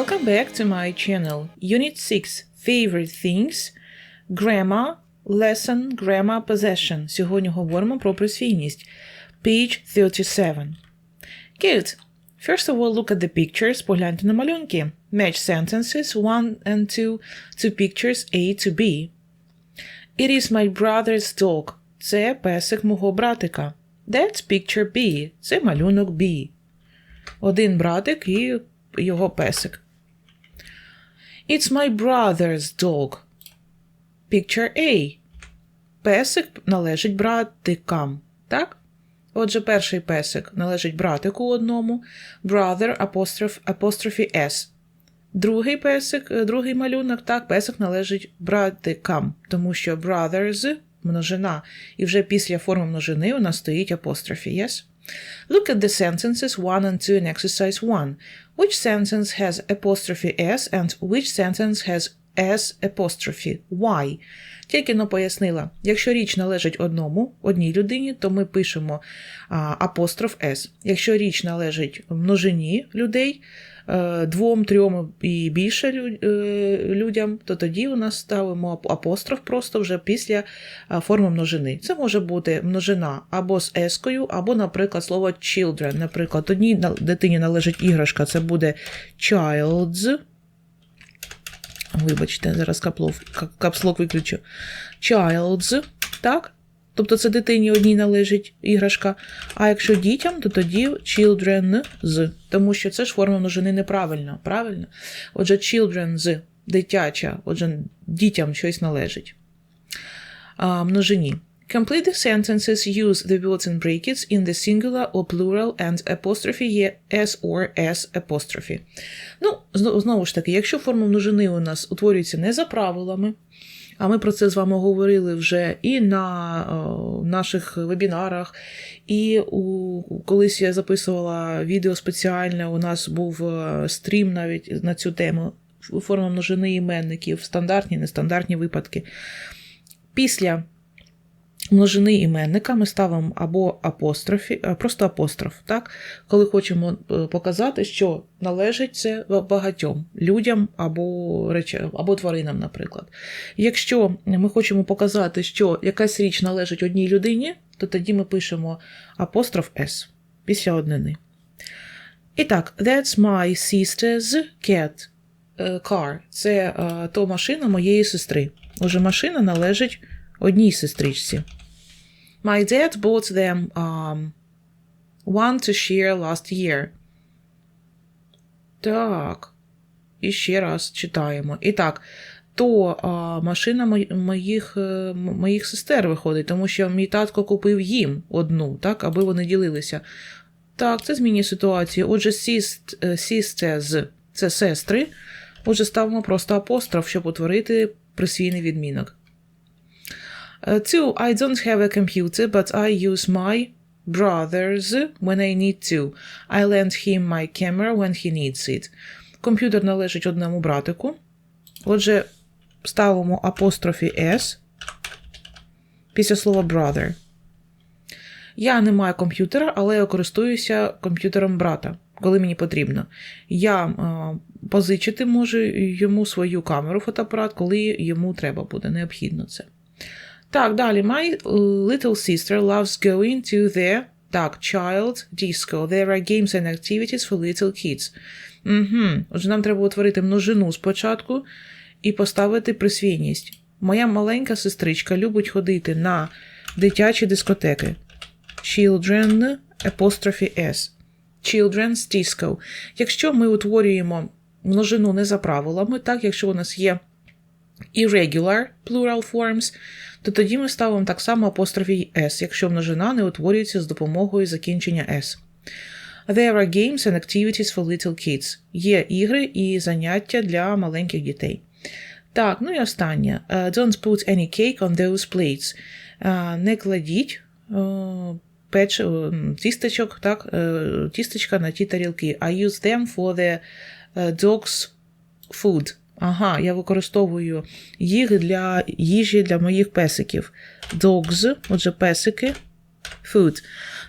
Welcome back to my channel. Unit 6 Favorite Things Grammar Lesson Grammar Possession. Сьогодні говоримо про присвійність. Page 37. Good. First of all, look at the pictures. Погляньте на малюнки. Match sentences 1 and 2 to pictures A to B. It is my brother's dog. Це песик мого братика. That's picture B. Це малюнок B. Один братик і його песик. It's my brother's dog. Picture A. Песик належить братикам. Так? Отже, перший песик належить братику одному. Brother апостроф, апострофі S. Другий песик, е, другий малюнок, так, песик належить братикам, тому що brothers множина. І вже після форми множини у нас стоїть апострофі. Yes? Look at the sentences 1 and 2 in exercise 1. Which sentence has apostrophe s and which sentence has s apostrophe? Y. Тільки но пояснила, якщо річ належить одному, одній людині, то ми пишемо а, апостроф s. Якщо річ належить множині людей, двом, трьом і більше е, людям, то тоді у нас ставимо апостроф просто вже після форми множини. Це може бути множина або з ескою, або, наприклад, слово children. Наприклад, одній дитині належить іграшка, це буде childs. Вибачте, зараз каплов, ка- капслок виключу. Childs, так? Тобто це дитині одній належить іграшка. А якщо дітям, то тоді children з. Тому що це ж форма множини неправильно. Правильно? Отже, children з дитяча, отже, дітям щось належить. А, множині. Complete the sentences, use the words in brackets in the singular or plural and apostrophe є s or s apostrophe. Ну, знову ж таки, якщо форма множини у нас утворюється не за правилами, а ми про це з вами говорили вже і на о, наших вебінарах, і у, колись я записувала відео спеціальне, у нас був е, стрім навіть на цю тему форма множини іменників, стандартні, нестандартні випадки. Після множини іменника ми ставимо або апострофі, просто апостроф, так? коли хочемо е, показати, що належить це багатьом людям або речам, або тваринам, наприклад. Якщо ми хочемо показати, що якась річ належить одній людині, то тоді ми пишемо апостроф S після однини. І так, that's my sister's cat е, car. Це е, то машина моєї сестри. Отже, машина належить одній сестричці. My dad bought them um, one to share last year. Так. І ще раз читаємо. І так, то а, машина моїх, е, моїх сестер виходить, тому що мій татко купив їм одну, так, аби вони ділилися. Так, це змінює ситуацію. Отже, сіст, е, sisters – це сестри. Отже, ставимо просто апостроф, щоб утворити присвійний відмінок. Uh, two, I don't have a computer, but I use my brother's when I need to. I lend him my camera when he needs it. Комп'ютер належить одному братику. Отже, ставимо апострофі S після слова brother. Я не маю комп'ютера, але я користуюся комп'ютером брата, коли мені потрібно. Я е, позичити можу йому свою камеру фотоапарат, коли йому треба буде, необхідно це. Так, далі. My little sister loves going to the так, child disco. There are games and activities for little kids. Угу. Отже, нам треба утворити множину спочатку і поставити присвійність. Моя маленька сестричка любить ходити на дитячі дискотеки. Children apostrophe S. Children's disco. Якщо ми утворюємо множину не за правилами, так, якщо у нас є irregular plural forms, то тоді ми ставимо так само апострофі S, якщо множина не утворюється з допомогою закінчення S. There are games and activities for little kids. Є ігри і заняття для маленьких дітей. Так, ну і останнє. Uh, don't put any cake on those plates. Uh, не кладіть uh, печ, тістечок, так, тістечка на ті тарілки. I use them for the dog's food. Ага, я використовую їх для їжі для моїх песиків. Dogs, отже, песики. Food.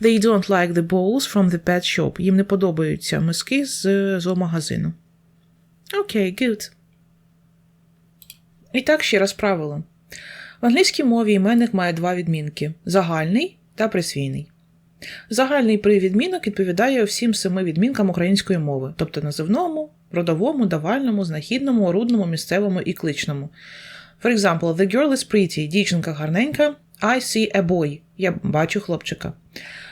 They don't like the balls from the pet shop. Їм не подобаються миски з зоомагазину. Окей, okay, good. І так ще раз правило. В англійській мові іменник має два відмінки загальний та присвійний. Загальний привідмінок відповідає всім семи відмінкам української мови, тобто називному, родовому, давальному, знахідному, орудному, місцевому і кличному. For example, the girl is pretty, дівчинка гарненька, I see a boy, я бачу хлопчика.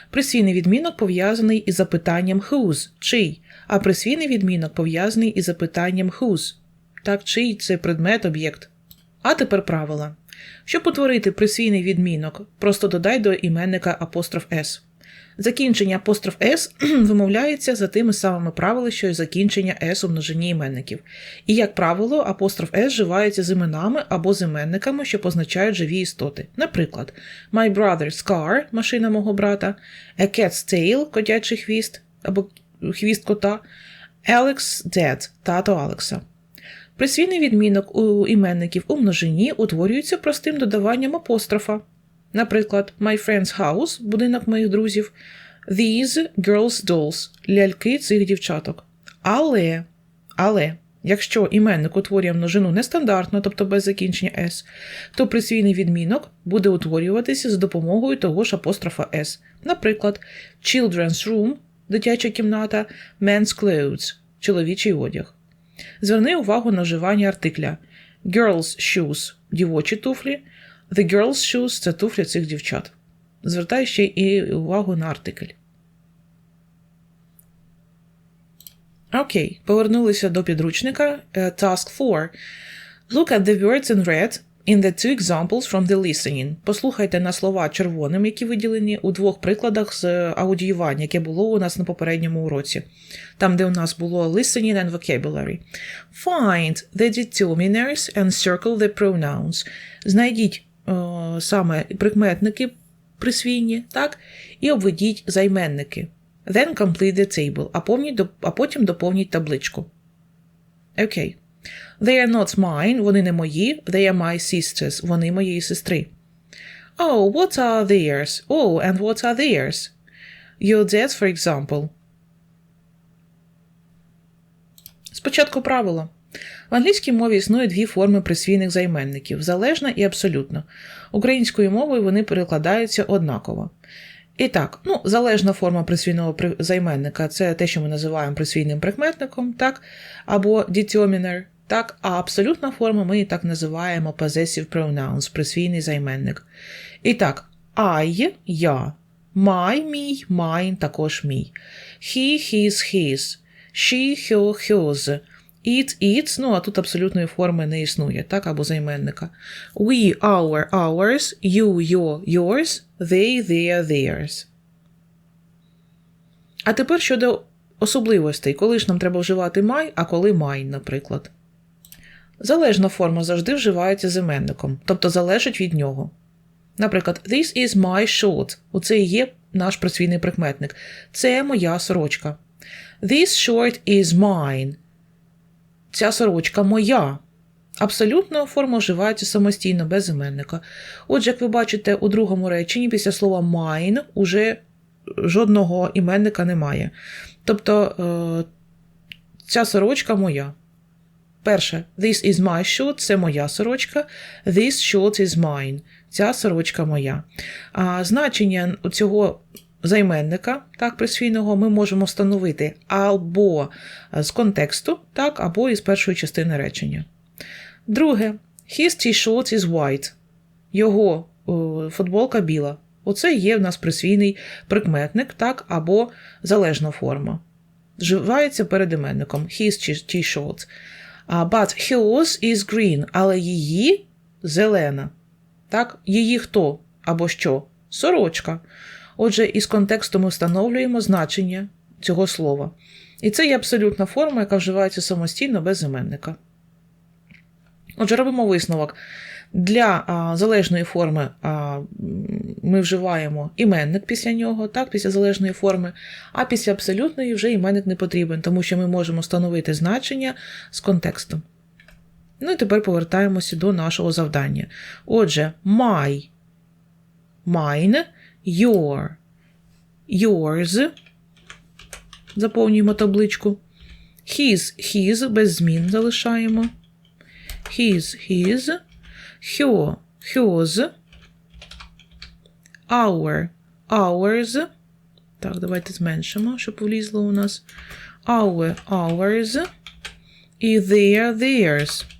Присвійний відмінок пов'язаний із запитанням whose, чий, а присвійний відмінок пов'язаний із запитанням whose. Так, чий це предмет, об'єкт. А тепер правила. Щоб утворити присвійний відмінок, просто додай до іменника апостроф S. Закінчення апостроф S вимовляється за тими самими правилами, що й закінчення S у множині іменників. І, як правило, апостроф S вживається з іменами або з іменниками, що позначають живі істоти. Наприклад, My brother's car – машина мого брата, A cat's tail – котячий хвіст або хвіст кота, Alex dead – тато Алекса. Присвійний відмінок у іменників у множині утворюється простим додаванням апострофа. Наприклад, My friend's house будинок моїх друзів, These girls' dolls ляльки цих дівчаток. Але, але, якщо іменник утворює множину нестандартно, тобто без закінчення S, то присвійний відмінок буде утворюватися за допомогою того ж апострофа S. Наприклад, Children's room дитяча кімната, men's clothes чоловічий одяг. Зверни увагу на вживання артикля Girls' shoes дівочі туфлі. The girl's shoes це туфлі цих дівчат. Звертай ще і увагу на артикль. Окей, повернулися до підручника. Task 4. Look at the words in red in the two examples from the listening. Послухайте на слова червоним, які виділені у двох прикладах з аудіювання, яке було у нас на попередньому уроці. Там, де у нас було listening and vocabulary. Find the determiners and circle the pronouns. Знайдіть саме прикметники присвійні, так, і обведіть займенники. Then complete the table, а, помніть, а потім доповніть табличку. Окей. They are not mine, вони не мої. They are my sisters, вони моєї сестри. Oh, what are theirs? Oh, and what are theirs? Your dad's, for example. Спочатку правило. В англійській мові існує дві форми присвійних займенників залежна і абсолютно. Українською мовою вони перекладаються однаково. І так, ну, залежна форма присвійного займенника це те, що ми називаємо присвійним прикметником, так, або determiner, так, а абсолютна форма ми і так називаємо possessive pronouns, присвійний займенник. І так, I – я, my – мій, mine – також мій, he, his, his, she, her, hers, It, its, ну а тут абсолютної форми не існує, так, або займенника. We, our, ours, you, your, yours, they, their, theirs. А тепер щодо особливостей, коли ж нам треба вживати my, а коли mine, наприклад. Залежна форма завжди вживається з іменником, тобто залежить від нього. Наприклад, This is my shirt. Оце і є наш присвійний прикметник. Це моя сорочка. This shirt is mine. Ця сорочка моя. Абсолютно форма вживається самостійно, без іменника. Отже, як ви бачите, у другому реченні після слова mine уже жодного іменника немає. Тобто е, ця сорочка моя. Перше, this is my shirt – це моя сорочка. This shirt is mine. Ця сорочка моя. А Значення цього займенника, так, присвійного, ми можемо встановити або з контексту, так, або із першої частини речення. Друге, his t-shirt is white. Його о, футболка біла. Оце є в нас присвійний прикметник, так, або залежна форма. Вживається перед іменником his t-shirt. But hers is green, але її зелена. Так, Її хто або що? Сорочка. Отже, із контексту ми встановлюємо значення цього слова. І це є абсолютна форма, яка вживається самостійно без іменника. Отже, робимо висновок. Для а, залежної форми а, ми вживаємо іменник після нього, так, після залежної форми, а після абсолютної вже іменник не потрібен, тому що ми можемо встановити значення з контекстом. Ну і тепер повертаємося до нашого завдання. Отже, my, mine, your, yours. Заповнюємо табличку. His, his, без змін залишаємо. His, his. Her, hers. Our, ours. Так, давайте зменшимо, щоб влізло у нас. Our, ours. І their, theirs.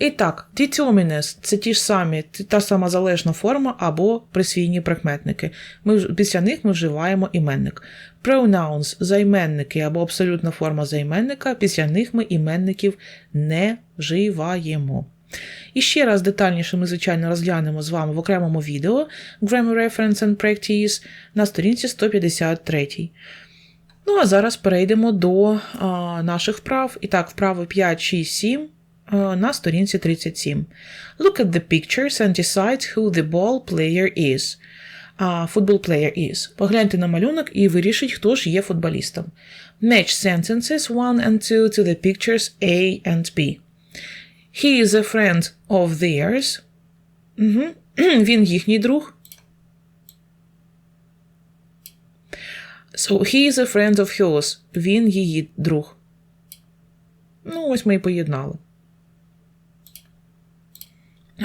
І так, determiners – це ті ж самі, та сама залежна форма або присвійні прикметники. Ми, після них ми вживаємо іменник. Pronouns – займенники або абсолютна форма займенника, після них ми іменників не вживаємо. І ще раз детальніше ми, звичайно, розглянемо з вами в окремому відео Grammar Reference and Practice на сторінці 153. Ну, а зараз перейдемо до а, наших вправ. І так, вправи 5, 6, 7 а, на сторінці 37. Look at the pictures and decide who the ball player is. А, football player is. Погляньте на малюнок і вирішіть, хто ж є футболістом. Match sentences 1 and 2 to the pictures A and B. He is a friend of theirs. Угу. Він їхній друг. So he is a friend of hers. Він її друг. Ну, ось ми і поєднали.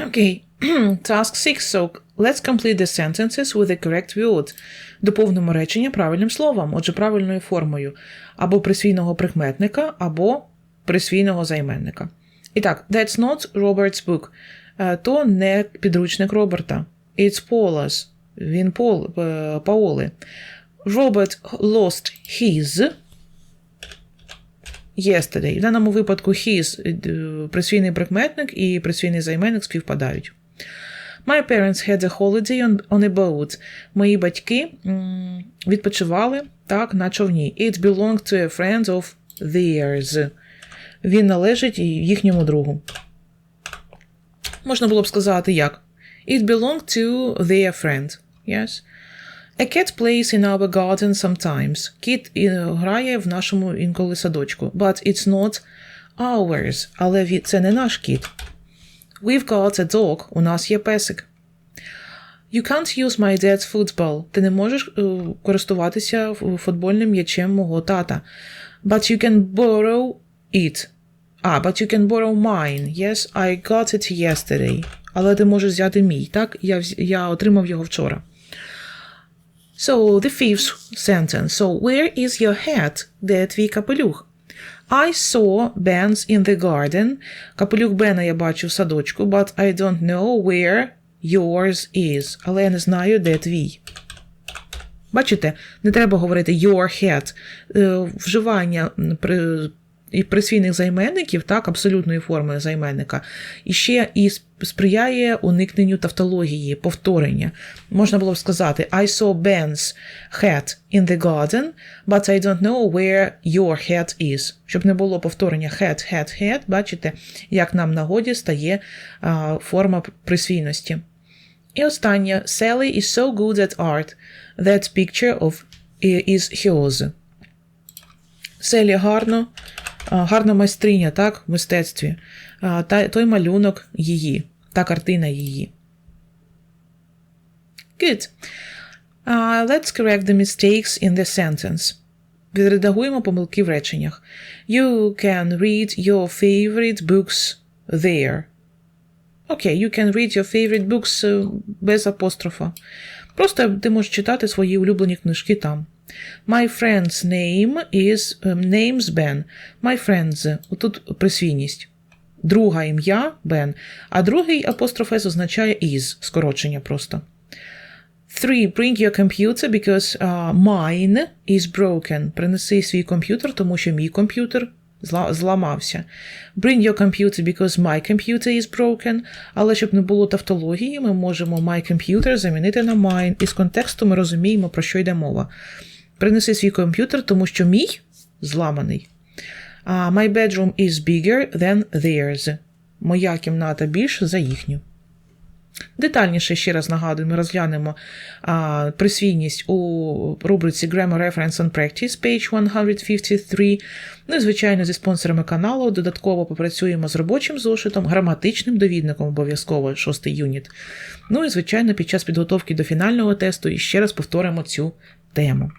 Окей. Task 6. So let's complete the sentences with the correct word. Доповнимо речення правильним словом, отже, правильною формою. Або присвійного прикметника, або присвійного займенника. І так, that's not Robert's book. Е, То не підручник Роберта. It's Paula's. Він Пол, е, Паоли. Robert lost his yesterday. В даному випадку his е, присвійний прикметник і присвійний займенник співпадають. My parents had a holiday on, on a boat. Мої батьки відпочивали так на човні. It belonged to a friend of theirs. Він належить їхньому другу. Можна було б сказати як? It belonged to their friend. Yes. A cat plays in our garden sometimes. Кіт е, грає в нашому інколи садочку. But it's not ours. Але це не наш кіт. We've got a dog. У нас є песик. You can't use my dad's football. Ти не можеш е, користуватися футбольним м'ячем мого тата. But you can borrow it. А, but you can borrow mine. Yes, I got it yesterday. Але ти можеш взяти мій, так? Я, я отримав його вчора. So, the fifth sentence. So, where is your hat? Де капелюх? I saw Ben's in the garden. Капелюх Бена я бачу в садочку, but I don't know where yours is. Але я не знаю, де твій. Бачите, не треба говорити your hat. Е, Вживання і присвійних займенників, так, абсолютної форми займенника, і ще і сприяє уникненню тавтології, повторення. Можна було б сказати I saw Ben's hat in the garden, but I don't know where your hat is. Щоб не було повторення hat, hat, hat, бачите, як нам нагоді стає а, форма присвійності. І останнє. Sally is so good at art. That picture of is hers. Селі гарно, гарна майстриня, так, в мистецтві. Та, той малюнок її, та картина її. Good. Uh, let's correct the mistakes in the sentence. Відредагуємо помилки в реченнях. You can read your favorite books there. Окей, you can read your favorite books е, без апострофа. Просто ти можеш читати свої улюблені книжки там. My friend's name is ем, name's Ben. My friend's. Отут присвійність. Друга ім'я Бен, а другий апостроф S означає is, скорочення просто. Three, bring your computer because uh, mine is broken. Принеси свій комп'ютер, тому що мій комп'ютер зламався. Bring your computer because my computer is broken. Але щоб не було тавтології, ми можемо my computer замінити на mine. І з контексту ми розуміємо, про що йде мова. Принеси свій комп'ютер, тому що мій зламаний. Uh, my bedroom is bigger than theirs. Моя кімната більша за їхню. Детальніше ще раз нагадую, ми розглянемо а, присвійність у рубриці Grammar Reference and Practice, page 153. Ну і, звичайно, зі спонсорами каналу додатково попрацюємо з робочим зошитом, граматичним довідником обов'язково, шостий юніт. Ну і, звичайно, під час підготовки до фінального тесту і ще раз повторимо цю тему.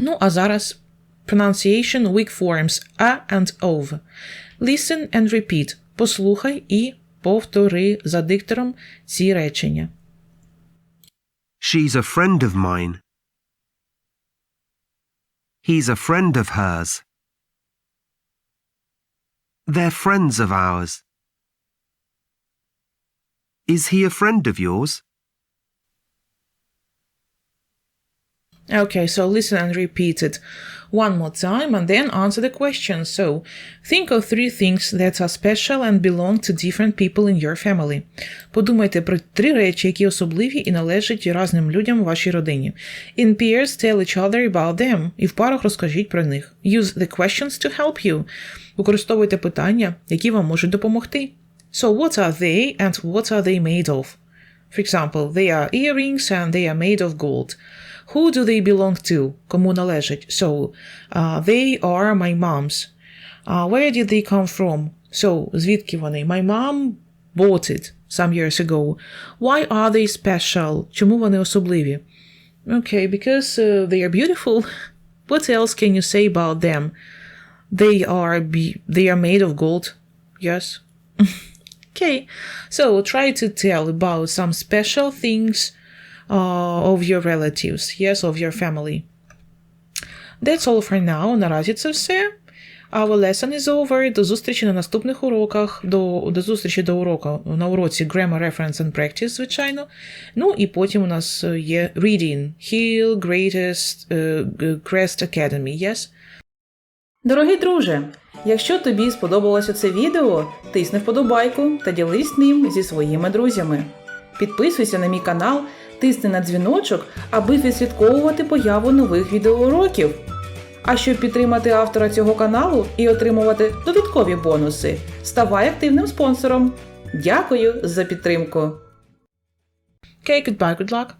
Ну, а зараз Pronunciation weak forms a and of. Listen and repeat. Послухай і повтори за диктором ці речення. She's a friend of mine. He's a friend of hers. They're friends of ours. Is he a friend of yours? Okay, so listen and repeat it one more time and then answer the question. So, think of three things that are special and belong to different people in your family. Подумайте про три речі, які особливі і належать різним людям у вашій родині. In pairs, tell each other about them. І в парах розкажіть про них. Use the questions to help you. Використовуйте питання, які вам можуть допомогти. So, what are they and what are they made of? For example, they are earrings and they are made of gold. Who do they belong to? Кому належать? So, uh, they are my mom's. Uh, where did they come from? So, звідки вони? My mom bought it some years ago. Why are they special? Чому вони особливі? Okay, because uh, they are beautiful. What else can you say about them? They are be- they are made of gold. Yes. Okay, so try to tell about some special things uh, of your relatives, yes, of your family. That's all for now. Наразі це все. Our lesson is over. До зустрічі на наступних уроках. До, до зустрічі до уроку на уроці Grammar Reference and Practice, звичайно. Ну і потім у нас е, є Reading. Hill, Greatest, е, Crest Academy, yes? Дорогий друже, якщо тобі сподобалося це відео, тисни вподобайку та ділись ним зі своїми друзями. Підписуйся на мій канал, тисни на дзвіночок, аби відслідковувати появу нових відеоуроків. А щоб підтримати автора цього каналу і отримувати додаткові бонуси, ставай активним спонсором. Дякую за підтримку! Okay, goodbye, good luck.